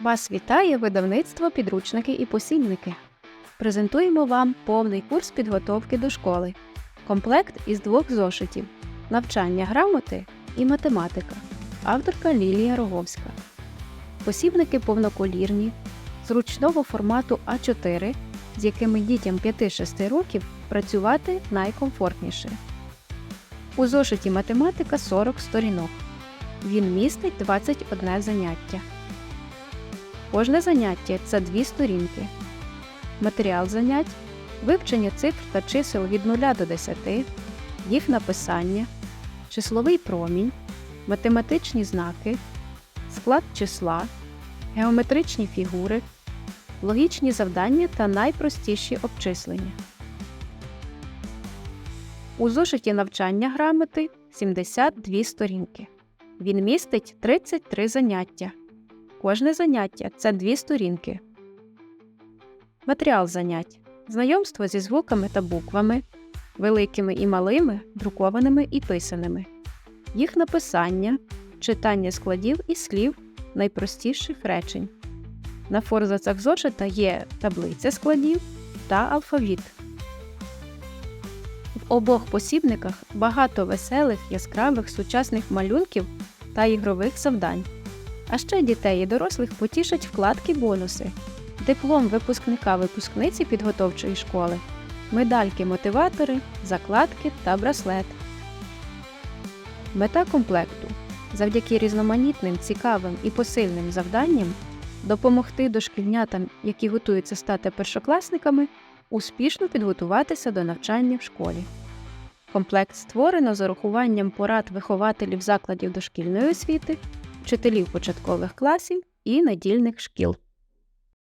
Вас вітає видавництво підручники і посібники. Презентуємо вам повний курс підготовки до школи. Комплект із двох зошитів: навчання грамоти і математика. Авторка Лілія Роговська. Посібники повноколірні, зручного формату А4, з якими дітям 5-6 років працювати найкомфортніше. У зошиті математика 40 сторінок. Він містить 21 заняття. Кожне заняття це дві сторінки. Матеріал занять, вивчення цифр та чисел від 0 до 10, їх написання, числовий промінь, математичні знаки, склад числа, геометричні фігури, логічні завдання та найпростіші обчислення. У зошиті навчання грамоти 72 сторінки. Він містить 33 заняття. Кожне заняття це дві сторінки. Матеріал занять. Знайомство зі звуками та буквами, великими і малими, друкованими і писаними. Їх написання, читання складів і слів найпростіших речень. На форзацах зошита є таблиця складів та алфавіт. В обох посібниках багато веселих, яскравих сучасних малюнків та ігрових завдань. А ще дітей і дорослих потішать вкладки бонуси, диплом випускника випускниці підготовчої школи, медальки-мотиватори, закладки та браслет. Мета комплекту завдяки різноманітним, цікавим і посильним завданням допомогти дошкільнятам, які готуються стати першокласниками, успішно підготуватися до навчання в школі. Комплект створено з урахуванням порад вихователів закладів дошкільної освіти, вчителів початкових класів і недільних шкіл.